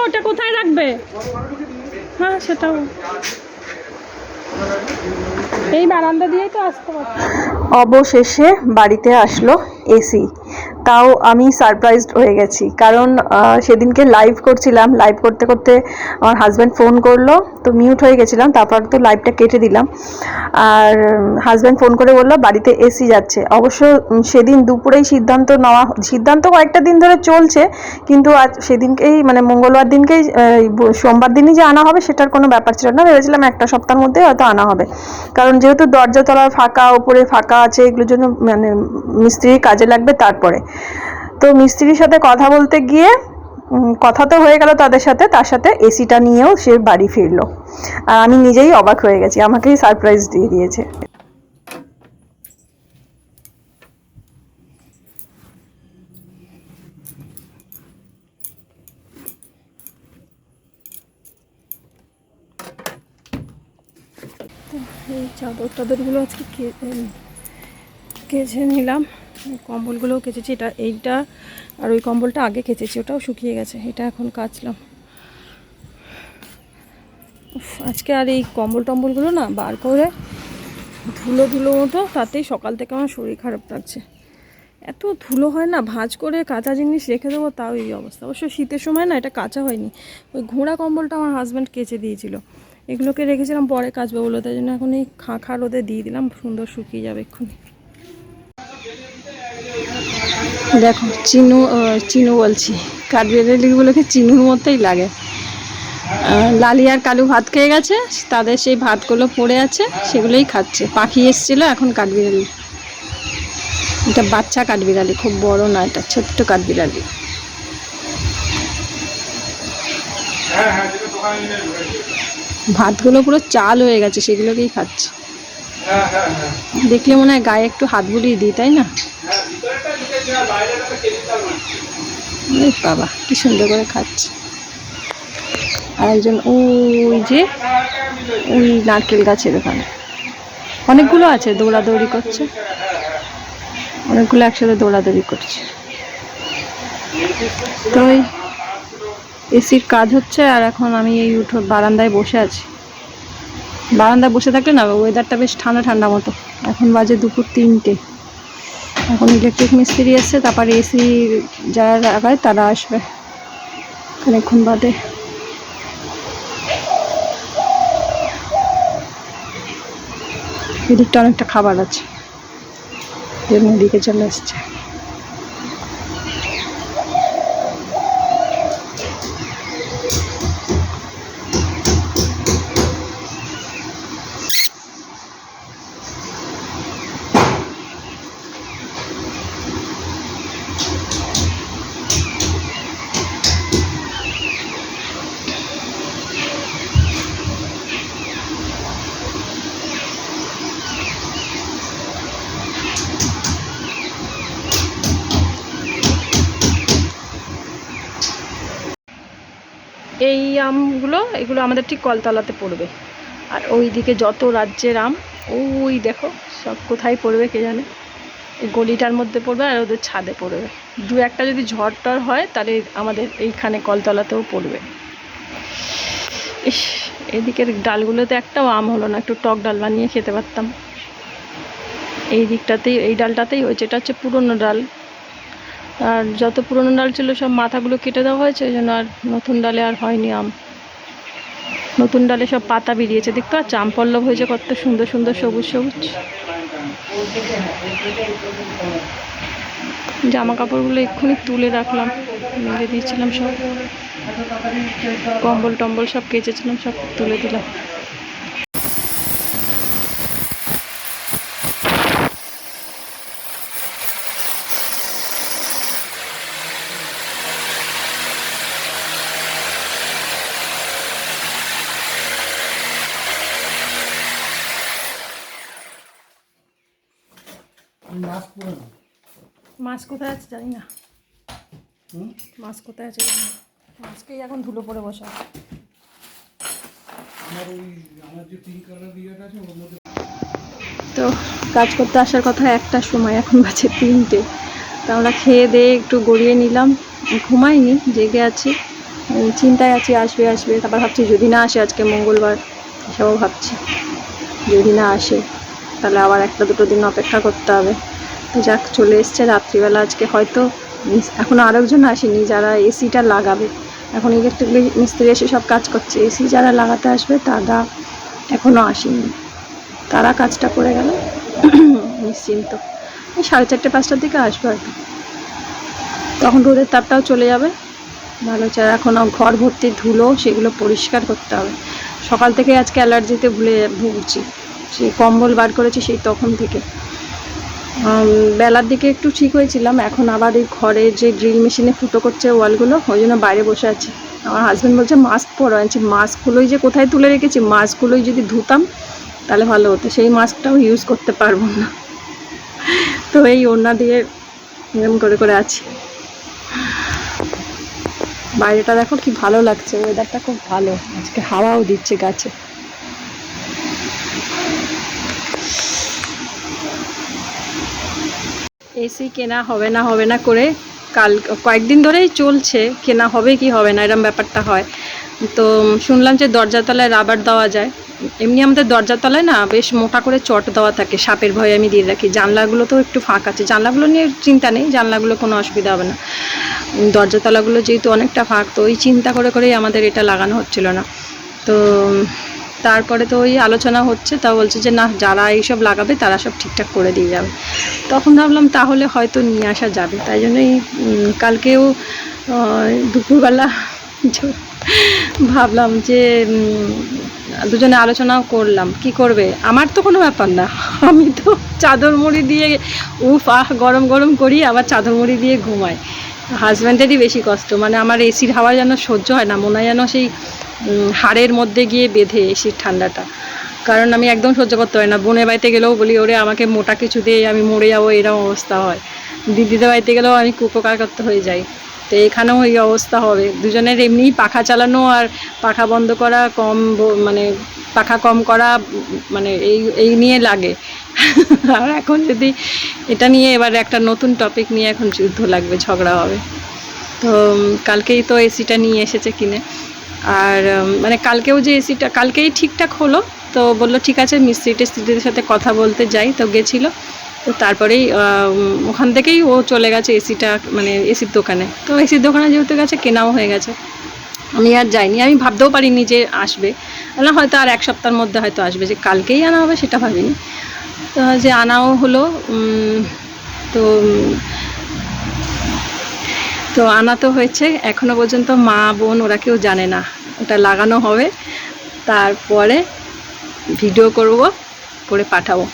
ওটা কোথায় রাখবে? হ্যাঁ সেটাও। এই বারান্দা দিয়েই তো আসতে অবশেষে বাড়িতে আসলো এসি। তাও আমি সারপ্রাইজড হয়ে গেছি। কারণ সেদিনকে লাইভ করছিলাম। লাইভ করতে করতে আমার হাজব্যান্ড ফোন করল, তো মিউট হয়ে গেছিলাম, তারপর তো লাইভটা কেটে দিলাম। আর হাজব্যান্ড ফোন করে বলল, বাড়িতে এসি যাচ্ছে। অবশ্য সেদিন দুপুরেই সিদ্ধান্ত নেওয়া, সিদ্ধান্ত কয়েকটা দিন ধরে চলছে, কিন্তু আজ সেদিনকেই মানে মঙ্গলবার দিনকেই সোমবার দিনই যে আনা হবে, সেটার কোনো ব্যাপার ছিল না। ভেবেছিলাম একটা সপ্তাহের মধ্যে হয়তো আনা হবে। কারণ যেহেতু দরজা তলার ফাঁকা, ওপরে ফাঁকা আছে, এগুলোর জন্য মানে মিস্ত্রির কাজে লাগবে তারপরে। তো মিস্ত্রির সাথে কথা বলতে গিয়ে কথা তো হয়ে গেল তাদের সাথে, তার সাথে এসিটা নিয়েও সে বাড়ি ফিরলো। আর আমি নিজেই অবাক হয়ে গেছি, আমাকেই সারপ্রাইজ দিয়ে দিয়েছে। এই চাদর টাদরগুলো আজকে কে- এই কেচে নিলাম। কম্বলগুলোও কেচেছি, এটা এইটা আর ওই কম্বলটা আগে কেচেছি, ওটাও শুকিয়ে গেছে, এটা এখন কাচলাম। আজকে আর এই কম্বল টম্বলগুলো না বার করে ধুলো ধুলো মতো, তাতেই সকাল থেকে আমার শরীর খারাপ লাগছে। এত ধুলো হয় না, ভাঁজ করে কাঁচা জিনিস রেখে দেবো, তাও এই অবস্থা। অবশ্য শীতের সময় না এটা কাঁচা হয়নি, ওই ঘোড়া কম্বলটা আমার হাজব্যান্ড কেচে দিয়েছিল। এগুলোকে রেখেছিলাম পরে কাচবে বলে, তাই জন্য এখন এই খাঁ খা রোদে দিয়ে দিলাম, সুন্দর শুকিয়ে যাবে এক্ষুনি। দেখো, চিনু চিনু বলছি। কাঠবিড়ালিগুলোকে চিনুর মতোই লাগে। লালি আর কালু ভাত খেয়ে গেছে, তাদের সেই ভাতগুলো পড়ে আছে, সেগুলোই খাচ্ছে। পাখি এসেছিল, এখন কাঠবিড়ালি। এটা বাচ্চা কাঠবিড়ালি, খুব বড় না, এটা ছোট্ট কাঠবিড়ালি। ভাতগুলো পুরো চাল হয়ে গেছে, সেগুলোকেই খাচ্ছে। দেখলে মনে হয় গায়ে একটু হাত বুলিয়ে দিই, তাই না? বাবা, কি সুন্দর করে খাচ্ছে। আর একজন ওই যে, ওই নারকেল গাছের ওখানে। অনেকগুলো আছে, দৌড়াদৌড়ি করছে। অনেকগুলো একসাথে দৌড়াদৌড়ি করছে। তো ওই এসির কাজ হচ্ছে, আর এখন আমি এই উঠো বারান্দায় বসে আছি। বারান্দায় বসে থাকলে না ওয়েদারটা বেশ ঠান্ডা ঠান্ডা মতো। এখন বাজে দুপুর তিনটে। এখন ইলেকট্রিক মিস্ত্রি এসছে তারপর এসি যারা লাগায় তারা আসবে অনেকক্ষণ বাদে। এদিকটা অনেকটা খাবার আছে এর এদিকে চলে এসছে আমগুলো, এগুলো আমাদের ঠিক কলতলাতে পড়বে। আর ওই দিকে যত রাজ্যের আম, ওই দেখো, সব কোথায় পড়বে কে জানে? এই গলিটার মধ্যে পড়বে আর ওদের ছাদে পড়বে। দু একটা যদি ঝড় টর হয়, তাহলে আমাদের এইখানে কলতলাতেও পড়বে। ইস, এদিকের ডালগুলোতে একটাও আম হলো না, একটু টক ডাল বানিয়ে খেতে পারতাম। এই দিকটাতেই, এই ডালটাতেই হয়েছে এটা হচ্ছে পুরনো ডাল। আর যত পুরনো ডাল ছিল, সব মাথাগুলো কেটে দেওয়া হয়েছে, ওই জন্য আর নতুন ডালে আর হয়নি আম। নতুন ডালে সব পাতা বেরিয়েছে। দেখতে পাচ্ছ আম পল্লব হয়েছে কত সুন্দর সুন্দর সবুজ সবুজ। জামা কাপড়গুলো এক্ষুনি তুলে রাখলাম মেরে দিয়েছিলাম সব। কম্বল টম্বল সব কেচেছিলাম, সব তুলে দিলাম। মাছ কোথায় আছে জানি না। মাছ কোথায় আছে জানি না। মাছকেই এখন ধুলো পড়ে বসা। তো কাজ করতে আসার কথা একটা সময় এখন বাজে তিনটে। তো আমরা খেয়ে দিয়ে একটু গড়িয়ে নিলাম। ঘুমাইনি জেগে আছি। চিন্তায় আছি আসবে আসবে। তারপর ভাবছি যদি না আসে আজকে মঙ্গলবার এসবও ভাবছি। যদি না আসে তাহলে আবার একটা দুটো দিন অপেক্ষা করতে হবে। যাক, চলে এসছে রাত্রিবেলা। আজকে হয়তো এখনও আরেকজন আসেনি যারা এসিটা লাগাবে। এখন ইলেকট্রিক মিস্ত্রি এসে সব কাজ করছে। এসি যারা লাগাতে আসবে, তারা এখনও আসেনি। তারা কাজটা করে গেল। নিশ্চিন্ত। সাড়ে চারটে, পাঁচটার দিকে আসবে আর তখন রোদের তাপটাও চলে যাবে। ভালো চার এখনও ঘর ভর্তি ধুলো, সেগুলো পরিষ্কার করতে হবে। সকাল থেকে আজকে অ্যালার্জিতে ভুলে ভুগছি। সেই কম্বল বার করেছি সেই তখন থেকে। বেলার দিকে একটু ঠিক হয়েছিলাম, এখন আবার এই ঘরে যে ড্রিল মেশিনে ফুটো করছে ওয়ালগুলো, ওই জন্য বাইরে বসে আছি। আমার হাজব্যান্ড বলছে মাস্ক পরো। আনছি মাস্কগুলোই যে কোথায় তুলে রেখেছি মাস্কগুলোই যদি ধুতাম, তাহলে ভালো হতো। সেই মাস্কটাও ইউজ করতে পারব না। তো এই ওড়না দিয়ে এরকম করে করে আছি। বাইরেটা দেখো কি ভালো লাগছে ওয়েদারটা খুব ভালো। আজকে হাওয়াও দিচ্ছে গাছে। এসি কেনা হবে না হবে না করে কাল কয়েকদিন ধরেই চলছে কেনা হবে কি হবে না এরম ব্যাপারটা হয়। তো শুনলাম যে দরজার তলায় রাবার দেওয়া যায়। এমনি আমাদের দরজার তলায় না বেশ মোটা করে চট দেওয়া থাকে সাপের ভয়ে আমি দিয়ে রাখি। জানলাগুলো তো একটু ফাঁক আছে জানলাগুলো নিয়ে চিন্তা নেই জানলাগুলো কোনো অসুবিধা হবে না। উম, দরজা তলাগুলো যেহেতু অনেকটা ফাঁক তো ওই চিন্তা করে করেই আমাদের এটা লাগানো হচ্ছিল না। তো তারপরে তো ওই আলোচনা হচ্ছে, তা বলছে যে না, যারা এইসব লাগাবে তারা সব ঠিকঠাক করে দিয়ে যাবে। তখন ভাবলাম তাহলে হয়তো নিয়ে আসা যাবে, তাই জন্যই কালকেও দুপুরবেলা ভাবলাম যে দুজনে আলোচনাও করলাম, কি করবে? আমার তো কোনো ব্যাপার না, আমি তো চাদর মুড়ি দিয়ে, উফ, আহ, গরম গরম করি, আবার চাদর মুড়ি দিয়ে ঘুমাই। হাজব্যান্ডেরই বেশি কষ্ট। মানে আমার এসির হাওয়া যেন সহ্য হয় না, মনে হয় যেন সেই হাড়ের মধ্যে গিয়ে বেঁধে এসির ঠান্ডাটা। কারণ আমি একদম সহ্য করতে পারি না। বোনের বাড়িতে গেলেও বলি, ওরে, আমাকে মোটা কিছু দিয়ে আমি মরে যাব, এরকম অবস্থা হয়। দিদিদের বাড়িতে গেলেও আমি কুপকার করতে হয়ে যাই। তো এখানেও এই অবস্থা হবে। দুজনের এমনিই পাখা চালানো আর পাখা বন্ধ করা, কম মানে পাখা কম করা মানে এই এই নিয়ে লাগে। আর এখন যদি এটা নিয়ে এবার একটা নতুন টপিক নিয়ে এখন যুদ্ধ লাগবে, ঝগড়া হবে। তো কালকেই তো এসিটা নিয়ে এসেছে কিনে। আর মানে কালকেও যে এসিটা কালকেই ঠিকঠাক হলো। তো বলল, ঠিক আছে মিস্ত্রি টেস্ত্রিদের সাথে কথা বলতে যাই। তো গেছিল। তো তারপরেই ওখান থেকেই ও চলে গেছে এসিটা মানে এসির দোকানে। তো এসির দোকানে যেহেতু গেছে, কেনাও হয়ে গেছে। আমি আর যাইনি, আমি ভাবতেও পারিনি যে আসবে। না হয়তো আর এক সপ্তাহের মধ্যে হয়তো আসবে, যে কালকেই আনা হবে সেটা ভাবিনি। তো যে আনাও হলো তো তো আনা তো হয়েছে, এখনও পর্যন্ত মা, বোন ওরা কেউ জানে না। ওটা লাগানো হবে, তারপরে ভিডিও করব, করে পাঠাবো।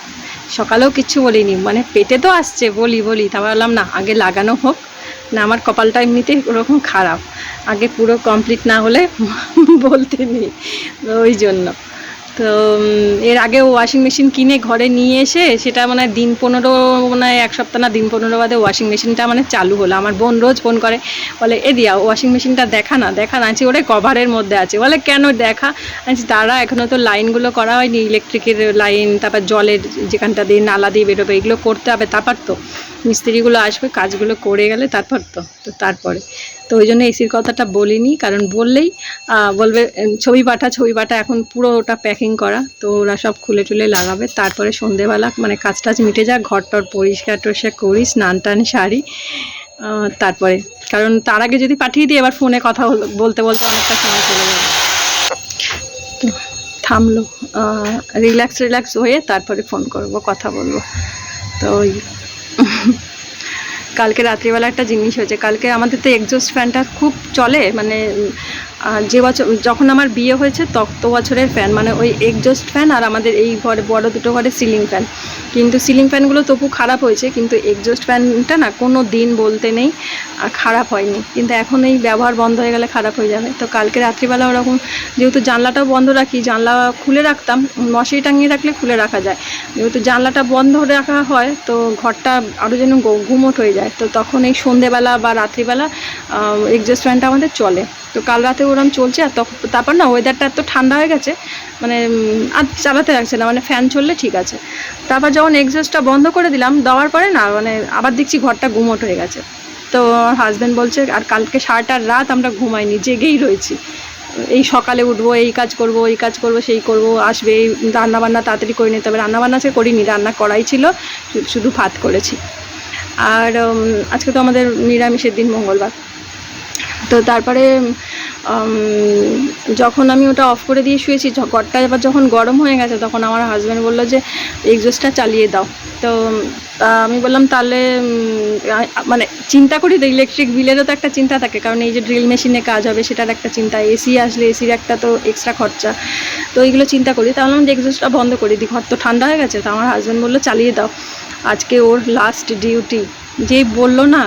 সকালেও কিছু বলিনি মানে পেটে তো আসছে, বলি বলি। তারপর বললাম না, আগে লাগানো হোক। না, আমার কপালটা এমনিতে ওরকম খারাপ। আগে পুরো কমপ্লিট না হলে বলতে নেই। ওই জন্য। তো এর আগে ওয়াশিং মেশিন কিনে ঘরে নিয়ে এসে সেটা মানে দিন পনেরো মানে এক সপ্তাহ না, দিন পনেরো বাদে ওয়াশিং মেশিনটা মানে চালু হলো। আমার বোন রোজ ফোন করে, বলে, এ দিয়া ওয়াশিং মেশিনটা দেখা না দেখা না। আছি ওরে, কভারের মধ্যে আছে। বলে, কেন দেখা? আছি তারা এখনও তো লাইনগুলো করা হয়নি ইলেকট্রিকের লাইন তারপর জলের যেখানটা দিয়ে নালা দিয়ে বেরোবে, এগুলো করতে হবে, তারপর তো। মিস্ত্রিগুলো আসবে, কাজগুলো করে গেলে তারপর তো তো তারপরে। তো ওই জন্য এসির কথাটা বলিনি, কারণ বললেই বলবে ছবি পাঠা ছবি পাঠা এখন পুরো ওটা প্যাকিং করা, তো ওরা সব খুলে টুলে লাগাবে। তারপরে সন্ধেবেলা মানে কাজ টাজ মিটে যাক ঘর টর পরিষ্কার টরিষ্কার করি, স্নান টান সারি তারপরে। কারণ তার আগে যদি পাঠিয়ে দিই, এবার ফোনে কথা বলতে বলতে অনেকটা সময় চলে যাবে। থামলো রিল্যাক্স রিল্যাক্স হয়ে তারপরে ফোন করব, কথা বলব। তো ওই কালকে রাত্রিবেলা একটা জিনিস হয়েছে। কালকে আমাদের তো এক্সস্ট ফ্যানটা খুব চলে মানে আহ, যে বছর যখন আমার বিয়ে হয়েছে তত বছরের ফ্যান মানে ওই এক্সস্ট ফ্যান আর আমাদের এই ঘরে বড় দুটো ঘরে সিলিং ফ্যান কিন্তু সিলিং ফ্যানগুলো তবু খারাপ হয়েছে কিন্তু এক্সস্ট ফ্যানটা না কোনো দিন বলতে নেই আর খারাপ হয়নি। কিন্তু এখন এই ব্যবহার বন্ধ হয়ে গেলে খারাপ হয়ে যাবে। তো কালকে রাত্রিবেলা ওরকম যেহেতু জানলাটাও বন্ধ রাখি জানলা খুলে রাখতাম মশারি টাঙিয়ে রাখলে খুলে রাখা যায়। যেহেতু জানলাটা বন্ধ রাখা হয় তো ঘরটা আরও যেন গুমোট হয়ে যায়। তো তখন এই সন্ধেবেলা বা রাত্রিবেলা এক্সস্ট ফ্যানটা আমাদের চলে। তো কাল রাতে ওরম চলছে আর তখন তারপর না ওয়েদারটা এত ঠান্ডা হয়ে গেছে মানে আর চালাতে লাগছে না মানে ফ্যান চললে ঠিক আছে। তারপর যখন এক্সস্টটা বন্ধ করে দিলাম, দেওয়ার পরে না মানে আবার দেখছি ঘরটা গুমোট হয়ে গেছে। তো আমার হাজব্যান্ড বলছে, আর কালকে সারাটা রাত আমরা ঘুমাইনি, জেগেই রয়েছি। এই সকালে উঠবো, এই কাজ করব এই কাজ করব, সেই করব, আসবে, এই রান্না বান্না তাড়াতাড়ি করে নিতে হবে। রান্না বান্না আজকে করিনি, রান্না করাই ছিল শুধু ভাত করেছি। আর আজকে তো আমাদের নিরামিষের দিন মঙ্গলবার। তো তারপরে যখন আমি ওটা অফ করে দিয়ে শুয়েছি ঘরটা এবার যখন গরম হয়ে গেছে, তখন আমার হাজব্যান্ড বলল যে এক্সজস্টটা চালিয়ে দাও। তো আমি বললাম, তাহলে মানে চিন্তা করি তো ইলেকট্রিক বিলেরও তো একটা চিন্তা থাকে, কারণ এই যে ড্রিল মেশিনে কাজ হবে, সেটার একটা চিন্তা এসি আসলে এসির একটা তো এক্সট্রা খরচা। তো এইগুলো চিন্তা করি, তাহলে আমি এক্সজস্টটা বন্ধ করে দিই, ঘর তো ঠান্ডা হয়ে গেছে, তো আমার হাজব্যান্ড বলল, চালিয়ে দাও। আজকে ওর লাস্ট ডিউটি যেই বলল না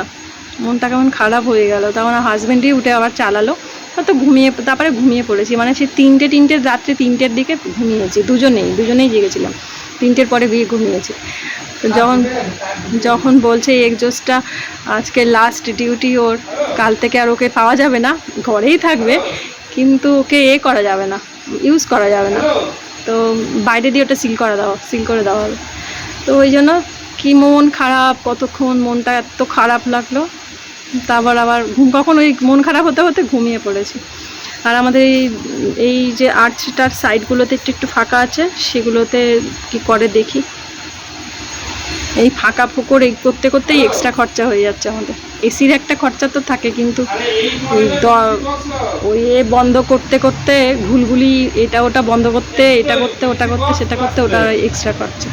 মনটা কেমন খারাপ হয়ে গেল। তো আমার হাজব্যান্ডই উঠে আবার চালালো। তো ঘুমিয়ে, তারপরে ঘুমিয়ে পড়েছি। মানে সে তিনটে তিনটে রাত্রে তিনটের দিকে ঘুমিয়েছি। দুজনেই দুজনেই জেগেছিলাম। তিনটের পরে বিয়ে ঘুমিয়েছি। তো যখন যখন বলছে এই এক্সজোস্টটা আজকে লাস্ট ডিউটি ওর কাল থেকে আর ওকে পাওয়া যাবে না। ঘরেই থাকবে, কিন্তু ওকে এ করা যাবে না ইউজ করা যাবে না। তো বাইরে দিয়ে ওটা সিল করা দেওয়া সিল করে দেওয়া হবে তো ওই জন্য কি মন খারাপ, কতক্ষণ মনটা এত খারাপ লাগল? তারপর আবার ঘুম কখন ওই মন খারাপ হতে হতে ঘুমিয়ে পড়েছি। আর আমাদের এই এই যে আর্চটার সাইডগুলোতে একটু একটু ফাঁকা আছে সেগুলোতে কি করে দেখি। এই ফাঁকা ফুকর এই করতে করতেই এক্সট্রা খরচা হয়ে যাচ্ছে আমাদের। এসির একটা খরচা তো থাকে কিন্তু ওই এ বন্ধ করতে করতে ঘুলগুলি এটা ওটা বন্ধ করতে এটা করতে ওটা করতে সেটা করতে ওটা এক্সট্রা খরচা।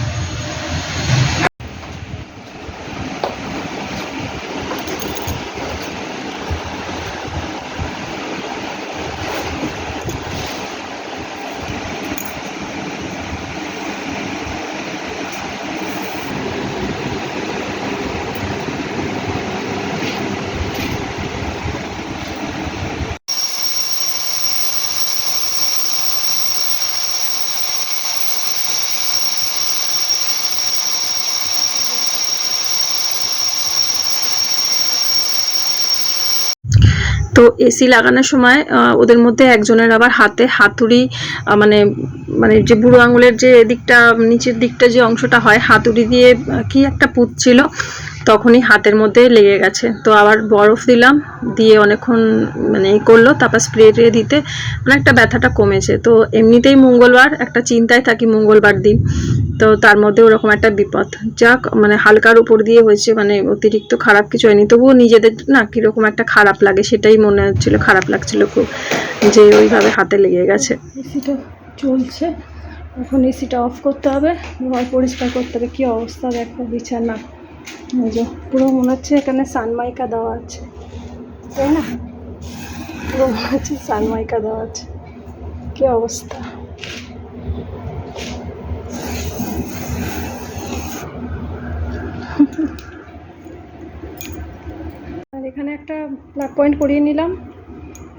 তো এসি লাগানোর সময় ওদের মধ্যে একজনের আবার হাতে হাতুড়ি মানে মানে যে বুড়ো আঙুলের যে দিকটা নিচের দিকটা যে অংশটা হয়, হাতুড়ি দিয়ে কি একটা পুঁতছিল তখনই হাতের মধ্যে লেগে গেছে। তো আবার বরফ দিলাম, দিয়ে অনেকক্ষণ মানে করল, তারপর স্প্রে দিতে অনেকটা ব্যথাটা কমেছে। তো এমনিতেই মঙ্গলবার, একটা চিন্তায় থাকি মঙ্গলবার দিন। তো তার মধ্যে ওরকম একটা বিপদ। যাক মানে হালকার উপর দিয়ে হয়েছে মানে অতিরিক্ত খারাপ কিছু হয়নি। তবুও নিজেদের না কীরকম একটা খারাপ লাগে, সেটাই মনে হচ্ছিল, খারাপ লাগছিল খুব, যে ওইভাবে হাতে লেগে গেছে। এসিটা চলছে। এখন এসিটা অফ করতে হবে, ঘর পরিষ্কার করতে হবে। কী অবস্থা দেখো, বিছানা। এই যে, পুরো মনে হচ্ছে এখানে সানমাইকা দেওয়া আছে। তাই না? পুরো মনে হচ্ছে সানমাইকা দেওয়া আছে। কি অবস্থা? আর এখানে একটা প্লাগ পয়েন্ট করিয়ে নিলাম।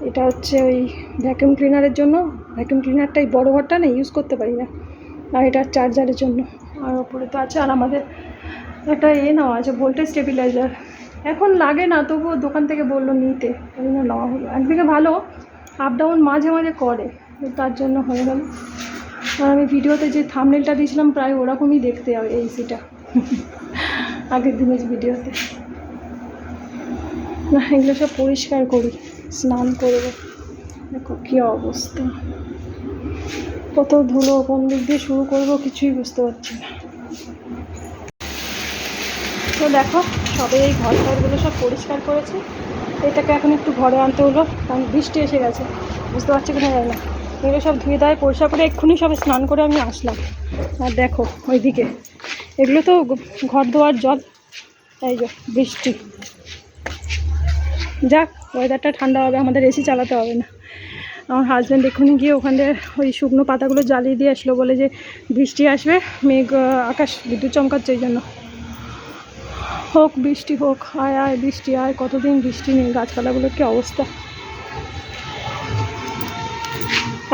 এটা হচ্ছে ওই ভ্যাকুয়াম ক্লিনারের জন্য। ভ্যাকুয়াম ক্লিনারটাই বড় ঘরটা না ইউজ করতে পারি না। আর এটা চার্জারের জন্য। আর ওপরে তো আছে আর আমাদের একটা এ নেওয়া আছে ভোল্টেজ স্টেবিলাইজার এখন লাগে না, তবুও দোকান থেকে বলল নিতে। ওই জন্য নেওয়া হলো। একদিকে ভালো আপ ডাউন মাঝে মাঝে করে তার জন্য হয়ে গেল। আর আমি ভিডিওতে যে থামনেলটা দিয়েছিলাম, প্রায় ওরকমই দেখতে হবে এই সিটা আগের দিনের ভিডিওতে। না, এগুলো সব পরিষ্কার করি, স্নান করব। দেখো কী অবস্থা। কত ধুলো, কোন দিক দিয়ে শুরু করব কিছুই বুঝতে পারছি না। তো দেখো, সবে এই ঘর ঘরগুলো সব পরিষ্কার করেছে। এটাকে এখন একটু ঘরে আনতে হলো, কারণ বৃষ্টি এসে গেছে, বুঝতে পারছি কিনা যায় না। এগুলো সব ধুয়ে দেয় পরিষ্কার করে এক্ষুনি সব স্নান করে আমি আসলাম। আর দেখো, ওইদিকে। এগুলো তো ঘর ধোয়ার জল, এই যে বৃষ্টি। যাক ওয়েদারটা ঠান্ডা হবে, আমাদের এসি চালাতে হবে না। আমার হাজব্যান্ড এক্ষুনি গিয়ে ওখানে ওই শুকনো পাতাগুলো জ্বালিয়ে দিয়ে আসলো, বলে যে বৃষ্টি আসবে, মেঘ, আকাশ বিদ্যুৎ চমকাচ্ছে এই জন্য। হোক, বৃষ্টি হোক আয় আয়, বৃষ্টি, আয়, কতদিন বৃষ্টি নেই, গাছপালাগুলোর কি অবস্থা?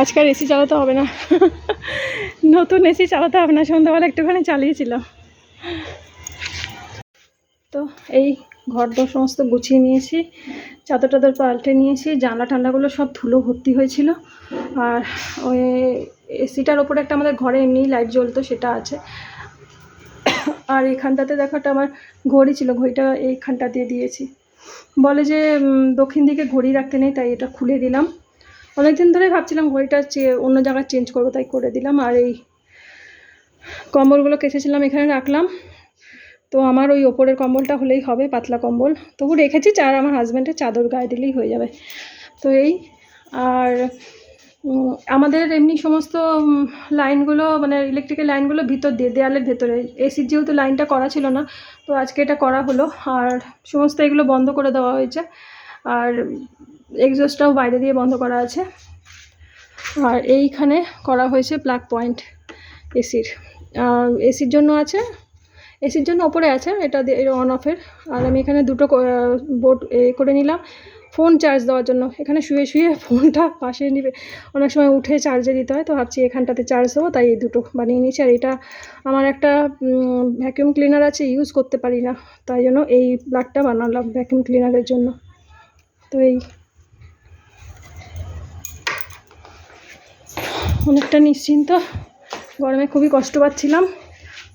আজকাল এসি চালাতে হবে না। নতুন এসি চালাতে হবে না, সন্ধ্যাবেলা একটুখানি চালিয়েছিলাম। তো এই ঘর দর সমস্ত গুছিয়ে নিয়েছি চাদর টাদর পাল্টে নিয়েছি জানলা ঠান্ডাগুলো সব ধুলো ভর্তি হয়েছিল। আর ওই এসিটার ওপরে একটা আমাদের ঘরে এমনি লাইট জ্বলতো, সেটা আছে। আর এখানটাতে দেখাটা আমার ঘড়ি ছিল, ঘড়িটা এইখানটা দিয়ে দিয়েছি। বলে যে দক্ষিণ দিকে ঘড়ি রাখতে নেই, তাই এটা খুলে দিলাম। অনেকদিন ধরেই ভাবছিলাম ঘড়িটা অন্য জায়গায় চেঞ্জ করব, তাই করে দিলাম। আর এই কম্বলগুলো কেচেছিলাম, এখানে রাখলাম। তো আমার ওই ওপরের কম্বলটা হলেই হবে, পাতলা কম্বল। তবু রেখেছি আর আমার হাজব্যান্ডের চাদর গায়ে দিলেই হয়ে যাবে। তো এই, আর আমাদের এমনি সমস্ত লাইনগুলো মানে ইলেকট্রিকের লাইনগুলো ভিতর দিয়ে, দেয়ালের ভেতরে। এসির যেহেতু লাইনটা করা ছিল না, তো আজকে এটা করা হলো। আর সমস্ত এগুলো বন্ধ করে দেওয়া হয়েছে। আর এক্সস্টটাও বাইরে দিয়ে বন্ধ করা আছে। আর এইখানে করা হয়েছে প্লাগ পয়েন্ট এসির এসির জন্য আছে এসির জন্য ওপরে আছে, এটা অন অফের আর আমি এখানে দুটো বোর্ড এ করে নিলাম। ফোন চার্জ দেওয়ার জন্য। এখানে শুয়ে শুয়ে ফোনটা পাশে নিবে। অনেক সময় উঠে চার্জে দিতে হয়, তো ভাবছি এখানটাতে চার্জ দেবো, তাই এই দুটো বানিয়ে নিয়েছি। আর এটা আমার একটা ভ্যাকিউম ক্লিনার আছে ইউজ করতে পারি না। তাই জন্য এই প্লাগটা বানালাম ভ্যাকিউম ক্লিনারের জন্য। তো এই অনেকটা নিশ্চিন্ত। গরমে খুবই কষ্ট পাচ্ছিলাম।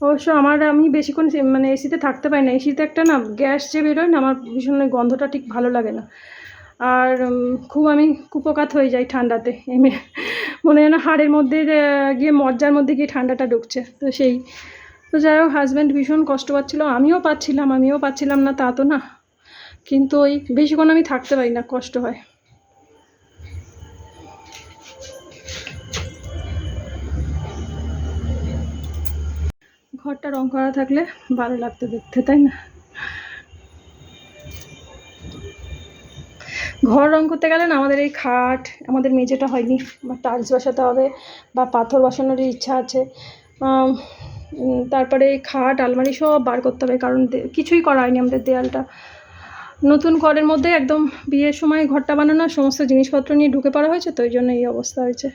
অবশ্য আমার আমি বেশিক্ষণ মানে এসিতে থাকতে পারি না। এসিতে একটা না গ্যাস যে বেরোয় না, আমার ভীষণ গন্ধটা ঠিক ভালো লাগে না। আর খুব আমি কুপকাত হয়ে যাই ঠান্ডাতে। এমনি মনে হয় না হাড়ের মধ্যে গিয়ে মজ্জার মধ্যে গিয়ে ঠান্ডাটা ঢুকছে। তো সেই, তো যাই হোক হাজব্যান্ড ভীষণ কষ্ট পাচ্ছিলো। আমিও পাচ্ছিলাম আমিও পাচ্ছিলাম না, তা তো না। কিন্তু ওই বেশিক্ষণ আমি থাকতে পারি না, কষ্ট হয়। ঘরটা রং করা থাকলে ভালো লাগতো দেখতে, তাই না? ঘর রং করতে গেলে না আমাদের এই খাট, আমাদের মেঝেটা হয়নি, বা টাইলস বসাতে হবে, বা পাথর বসানোর ইচ্ছা আছে। তারপরে এই খাট, আলমারি সব বার করতে হবে, কারণ কিছুই করা হয়নি আমাদের দেয়ালটা। নতুন ঘরের মধ্যে একদম বিয়ের সময় ঘরটা বানানো, সমস্ত জিনিসপত্র নিয়ে ঢুকে পড়া হয়েছে, তো ওই জন্য এই অবস্থা হয়েছে।